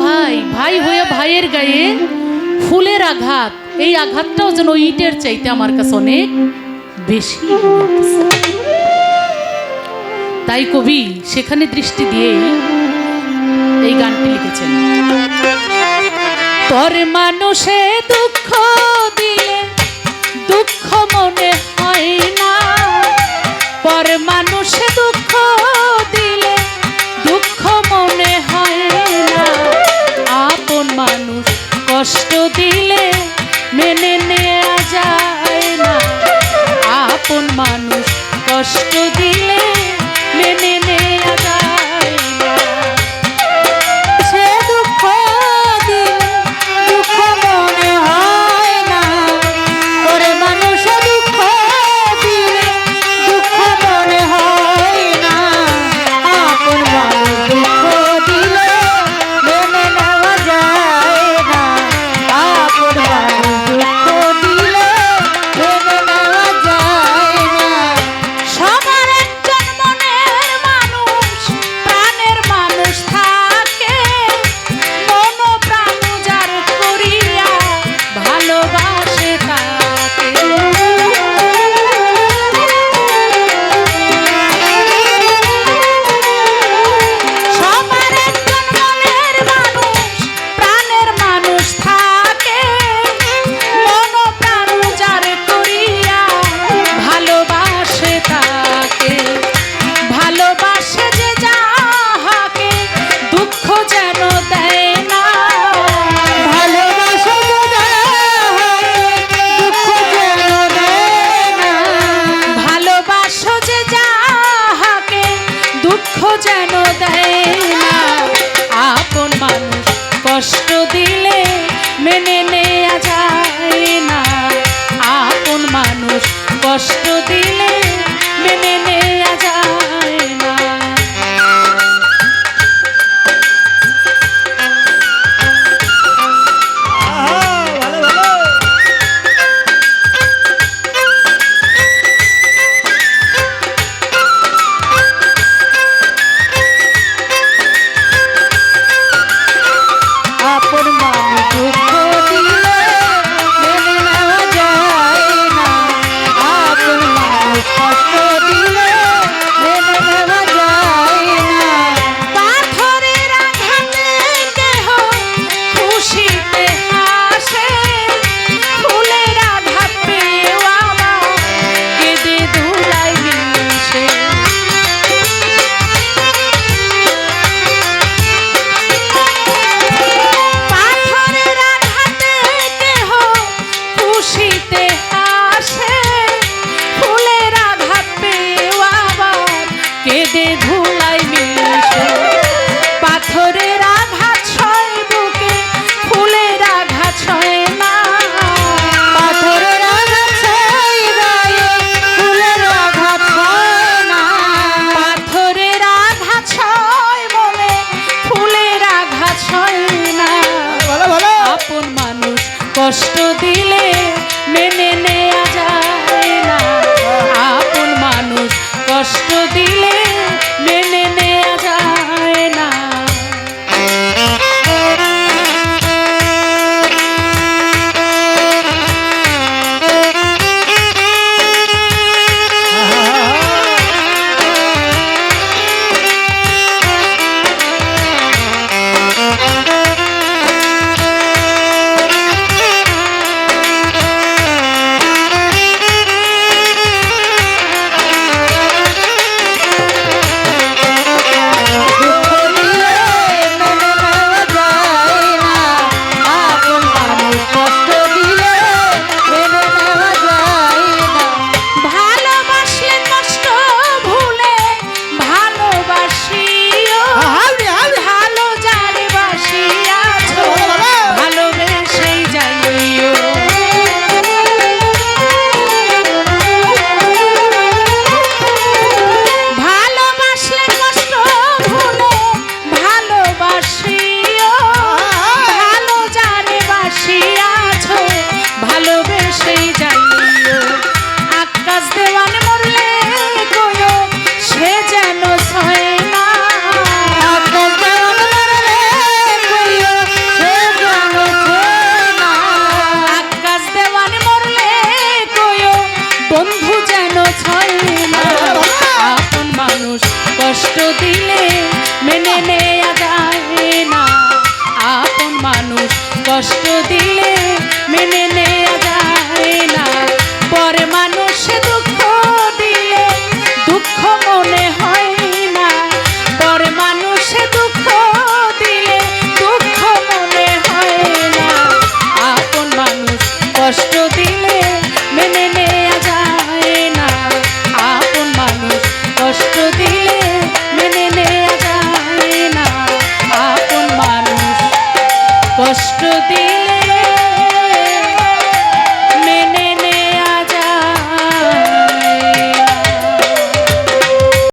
ভাই ভাই হয়ে ভাইয়ের গায়ে ফুলের আঘাত। এই আঘাতটাও যেন ইটের চাইতে আমার কাছে অনেক বেশি তাই কবি সেখানে দৃষ্টি দিয়ে এই গানটি লিখেছেন। তরে মানুষে দুঃখ দিলে, দুঃখ মনে হয় না। পরমান যেন দেয় না। আপন মানুষ কষ্ট দিলে মেনে নেয়া যায় না। আপন মানুষ কষ্ট দিলে কষ্ট দিলে দিলে